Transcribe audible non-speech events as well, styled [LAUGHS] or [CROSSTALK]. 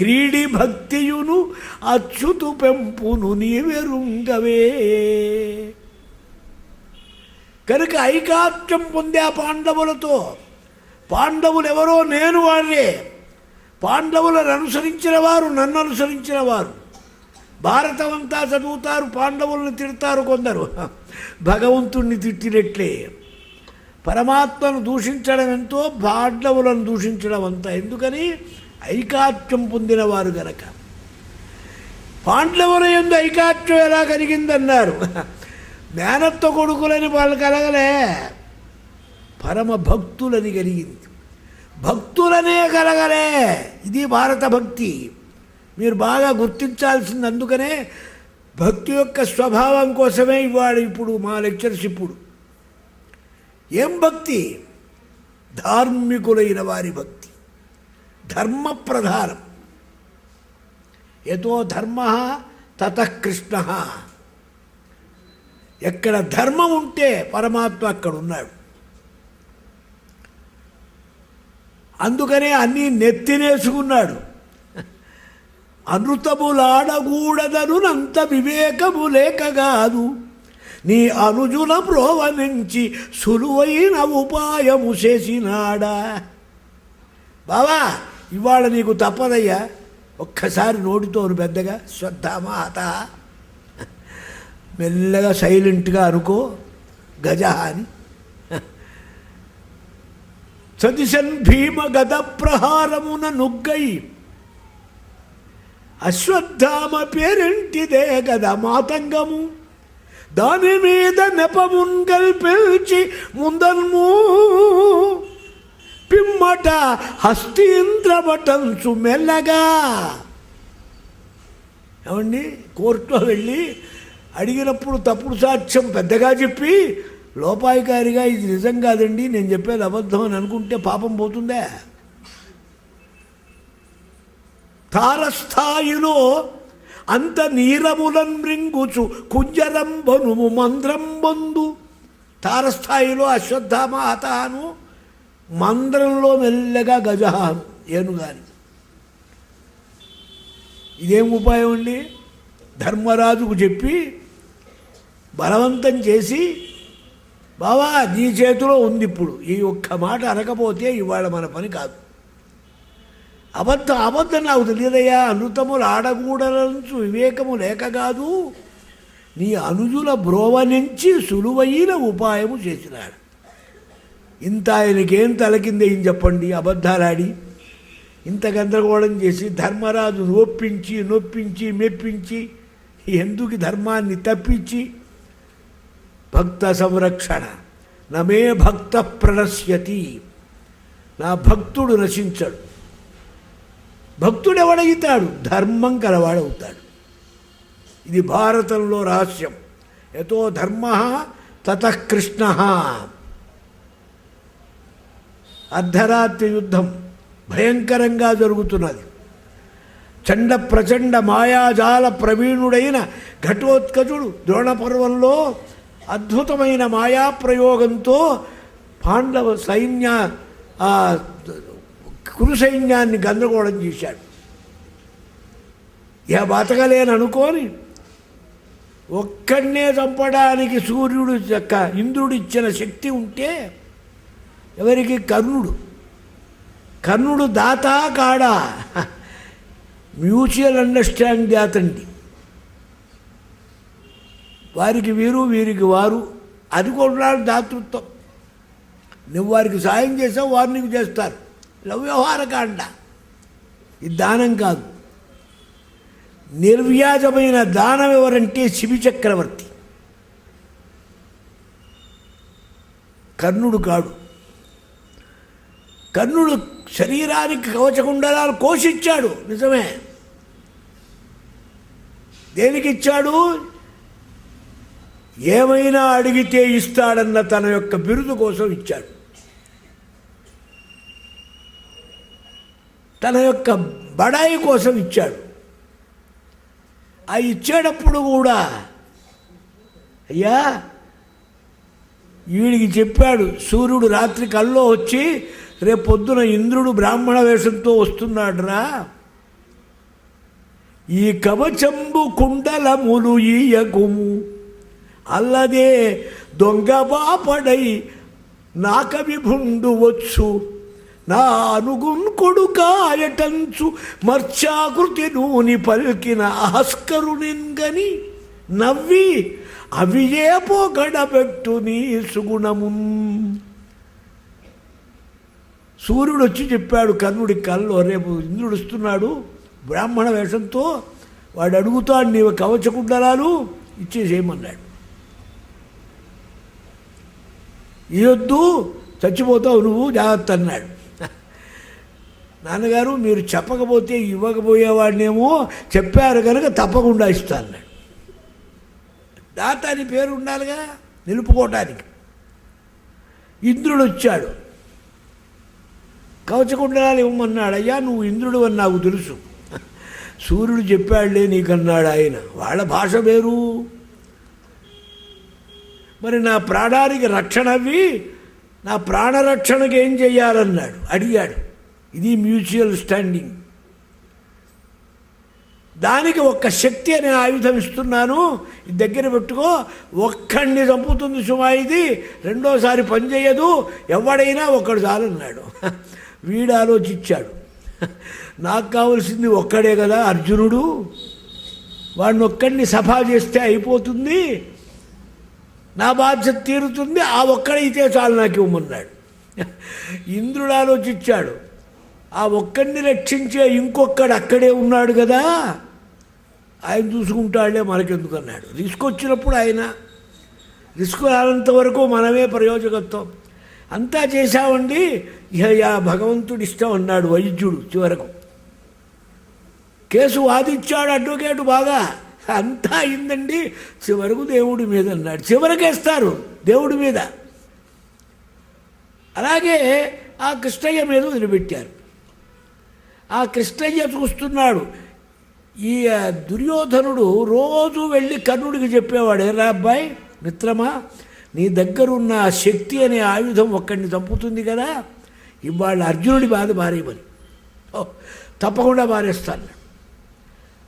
క్రీడి భక్తియును అచ్యుతు పెంపును నీవెరుంగవే. కనుక ఐకాత్యం పొందే ఆ పాండవులతో పాండవులు ఎవరో నేను వారే పాండవులను అనుసరించిన వారు నన్ను అనుసరించిన వారు. భారతం అంతా చదువుతారు పాండవులను తిడతారు కొందరు. భగవంతుణ్ణి తిట్టినట్లే. పరమాత్మను దూషించడం ఎంతో బాడ్లవులను దూషించడం అంత. ఎందుకని? ఐకాత్యం పొందినవారు గనక. పాండవుల ఎందు ఐకాత్యం ఎలా కలిగిందన్నారు? మేనత్వ కొడుకులని వాళ్ళు కలగలే. పరమ భక్తులని కలిగింది. భక్తులనే కలగలే. ఇది భారత భక్తి. మీరు బాగా గుర్తించాల్సింది అందుకనే భక్తి యొక్క స్వభావం కోసమే ఇవాడు ఇప్పుడు మా లెక్చర్స్ ఇప్పుడు. ఏం భక్తి? ధార్మికులైన వారి భక్తి. ధర్మ ప్రధానం. ఎతో ధర్మ తత కృష్ణ. ఎక్కడ ధర్మం ఉంటే పరమాత్మ అక్కడ ఉన్నాడు. అందుకనే అన్నీ నెత్తినేసుకున్నాడు. అనృతములాడగూడదనునంత వివేకము లేక కాదు నీ అనుజుల ప్రోవనించి సులువైన ఉపాయము చేసినాడా? బావా ఇవాళ నీకు తప్పదయ్యా. ఒక్కసారి నోటితోను పెద్దగా శ్రద్ధామాత మెల్లగా సైలెంట్గా అనుకో గజ అని సదిశన్ భీమ గద ప్రహారమున నుగ్గై. అశ్వత్థామ పేరింటిదే గద మాతంగము. దాని మీద నెపమున్ కల్పించి ముందన్ము. పిమ్మట హస్తీంద్రవటంచు మెల్లగా. ఏమండి? కోర్టులో వెళ్ళి అడిగినప్పుడు తప్పుడు సాక్ష్యం పెద్దగా చెప్పి లోపాయికారిగా ఇది నిజం కాదండి నేను చెప్పేది అబద్ధం అని అనుకుంటే పాపం పోతుందా? తారస్థాయిలో అంత నీరములన్ మృంగుచు మంద్రం బందు తారస్థాయిలో అశ్వత్థామ హతాను మంద్రంలో మెల్లగా గజహాను ఏనుగాని. ఇదేం ఉపాయం అండి? ధర్మరాజుకు చెప్పి బలవంతం చేసి బావా నీ చేతిలో ఉంది ఇప్పుడు ఈ ఒక్క మాట అనకపోతే ఇవాళ మన పని కాదు. అబద్ధం అబద్ధం నాకు తెలియదయ్యా. అనుతములు ఆడకూడలంచు వివేకము లేక కాదు. నీ అనుజుల బ్రోవ నుంచి సులువైన ఉపాయము చేసినాడు. ఇంత ఆయనకేం తలకిందేం చెప్పండి అబద్ధాలాడి. ఇంత గందరగోళం చేసి ధర్మరాజు నొప్పించి నొప్పించి మెప్పించి ఎందుకు ధర్మాన్ని తప్పించి? భక్త సంరక్షణ. నమే భక్త ప్రణశ్యతి. నా భక్తుడు నశించడు. భక్తుడు ఎవడైతాడు ధర్మం కలవాడవుతాడు. ఇది భారతంలో రహస్యం. యతో ధర్మ తత కృష్ణ. అర్ధరాత్రి యుద్ధం భయంకరంగా జరుగుతున్నది. చండ ప్రచండ మాయాజాల ప్రవీణుడైన ఘటోత్కచుడు ద్రోణపర్వంలో అద్భుతమైన మాయాప్రయోగంతో పాండవ సైన్య కురు సైన్యాన్ని గందరగోళం చేశాడు. ఇక బతకలేని అనుకోని ఒక్కడనే చంపడానికి సూర్యుడు యొక్క ఇంద్రుడు ఇచ్చిన శక్తి ఉంటే ఎవరికి? కర్ణుడు. కర్ణుడు దాత కాడా? మ్యూచువల్ అండర్స్టాండింగ్ దాతండి. వారికి వీరు వీరికి వారు. అది కూడా దాతృత్వం. నువ్వు వారికి సాయం చేసావు వారు నీకు చేస్తారు. ఇలా వ్యవహారకాండ ఇది దానం కాదు. నిర్వ్యాజమైన దానం ఎవరంటే శివి చక్రవర్తి. కర్ణుడు కాడు. కర్ణుడు శరీరానికి కవచకుండలాలు కోసిచ్చాడు నిజమే. దేనికి ఇచ్చాడు ఏమైనా అడిగితే ఇస్తాడన్న తన యొక్క బిరుదు కోసం ఇచ్చాడు. తన యొక్క బడాయి కోసం ఇచ్చాడు. ఆ ఇచ్చేటప్పుడు కూడా అయ్యా వీడికి చెప్పాడు సూర్యుడు రాత్రి కల్లో వచ్చి రేపు పొద్దున ఇంద్రుడు బ్రాహ్మణ వేషంతో వస్తున్నాడురా. ఈ కవచంబు కుండలములు ఈయకుము. అల్లదే దొంగ బాపడై నాక విభుండు వచ్చు. నానుగున్ కొడుకాయటంచు మర్చాకృతి నూని పలికిన అహస్కరునిన్గని నవ్వి అవియే పోగడబెట్టు నీ సుగుణమున్. సూర్యుడు వచ్చి చెప్పాడు కర్ణుడి కళ్ళు రేపు ఇంద్రుడు వస్తున్నాడు బ్రాహ్మణ వేషంతో వాడు అడుగుతాడు నీవు కవచకుండలాలు ఇచ్చేసేయమన్నాడు. ఇవద్దు చచ్చిపోతావు నువ్వు జాగ్రత్త అన్నాడు. నాన్నగారు మీరు చెప్పకపోతే ఇవ్వకపోయేవాడినేమో చెప్పారు కనుక తప్పకుండా ఇస్తాను అన్నాడు దాత అని పేరు ఉండాలిగా నిలుపుకోవటానికి. ఇంద్రుడు వచ్చాడు. కవచకుండలాలు ఇవ్వమన్నాడు అయ్యా నువ్వు ఇంద్రుడు అని నాకు తెలుసు. సూర్యుడు చెప్పాడులే నీకన్నాడు ఆయన. వాళ్ళ భాష వేరు. మరి నా ప్రాణానికి రక్షణ అవి నా ప్రాణరక్షణకి ఏం చెయ్యాలన్నాడు. అడిగాడు. ఇది మ్యూచువల్ స్టాండింగ్. దానికి ఒక్క శక్తి అనే ఆయుధం ఇస్తున్నాను. దగ్గర పెట్టుకో. ఒక్కడిని చంపుతుంది సుమా ఇది. రెండోసారి పనిచేయదు ఎవడైనా ఒక్కడు చాలన్నాడు. [LAUGHS] వీడు ఆలోచించాడు. [LAUGHS] నాకు కావలసింది ఒక్కడే కదా అర్జునుడు. వాడిని ఒక్కడిని సభా చేస్తే అయిపోతుంది. నా బాధ్యత తీరుతుంది. ఆ ఒక్కడైతే చాలు నాకు ఇవ్వమన్నాడు. [LAUGHS] ఇంద్రుడు ఆలోచించాడు. ఆ ఒక్కడిని రక్షించే ఇంకొక్కడు అక్కడే ఉన్నాడు కదా. ఆయన చూసుకుంటాడే మనకెందుకు అన్నాడు. రిస్క్ వచ్చినప్పుడు ఆయన. రిస్క్ రానంత వరకు మనమే ప్రయోజకత్వం. అంతా చేశామండి. ఇహ యా భగవంతుడి ఇష్టం అన్నాడు వైద్యుడు చివరకు. కేసు వాదిచ్చాడు అడ్వకేటు బాగా. అంతా అయిందండి. చివరకు దేవుడి మీద అన్నాడు. చివరికేస్తారు దేవుడి మీద. అలాగే ఆ కృష్ణయ్య మీద వదిలిపెట్టారు. ఆ కృష్ణయ్య చూస్తున్నాడు. ఈ దుర్యోధనుడు రోజు వెళ్ళి కర్ణుడికి చెప్పేవాడు ఏరా అబ్బాయి మిత్రమా నీ దగ్గరున్న శక్తి అనే ఆయుధం ఒక్కడిని చంపుతుంది కదా ఇవాళ అర్జునుడి బాధ భారీ పని ఓ, తప్పకుండా భారేస్తాను